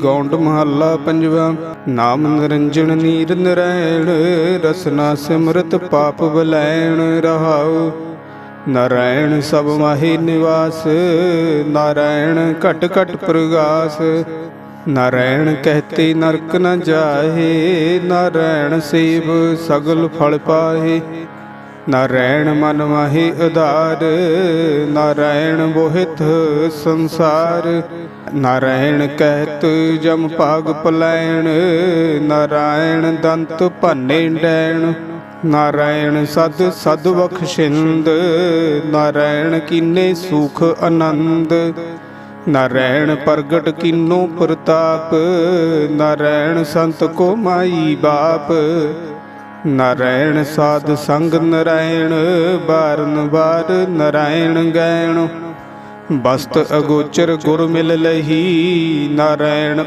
ਗੌਂਡ ਮਹੱਲਾ ਪੰਜਵਾ, ਨਾਮ ਨਿਰੰਜਨ ਨੀਰ ਨਰੈਣ ਰਸਨਾ ਸਿਮਰਤ ਪਾਪ ਬਲੈਣ ਰਹਾਉ। ਨਾਰਾਇਣ ਸਭ ਮਾਹੀ ਨਿਵਾਸ ਨਾਰਾਇਣ ਘਟ ਘਟ ਪ੍ਰਗਾਸ। ਨਾਰਾਇਣ ਕਹਤੇ ਨਰਕ ਨ ਜਾਹੇ ਨਾਰਾਇਣ ਸੇਵ ਸਗਲ ਫਲ ਪਾਹੇ। ਨਾਰਾਇਣ ਮਨ ਮਾਹੀ ਉਧਾਰ ਨਾਰਾਇਣ ਬੋਹਿਤ ਸੰਸਾਰ। ਨਾਰਾਇਣ ਕਹਿਤ ਜਮ ਭਾਗ ਪਲੈਣ ਨਾਰਾਇਣ ਦੰਤ ਭੰਨੇ ਡੈਣ। ਨਾਰਾਇਣ ਸਦ ਸਦ ਬਖਸ਼ਿੰਦ ਨਾਰਾਇਣ ਕੀਨੇ ਸੁਖ ਆਨੰਦ। ਨਾਰਾਇਣ ਪ੍ਰਗਟ ਕੀਨੋ ਪ੍ਰਤਾਪ ਨਾਰਾਇਣ ਸੰਤ ਕੋ ਮਾਈ ਬਾਪ। ਨਾਰਾਇਣ ਸਾਧ ਸੰਗ ਨਾਰਾਇਣ ਬਾਰਨ ਬਾਰ ਨਾਰਾਇਣ ਗਾਇਣ ਬਸਤ ਅਗੋਚਰ ਗੁਰ ਮਿਲ ਲਹੀ ਨਾਰਾਇਣ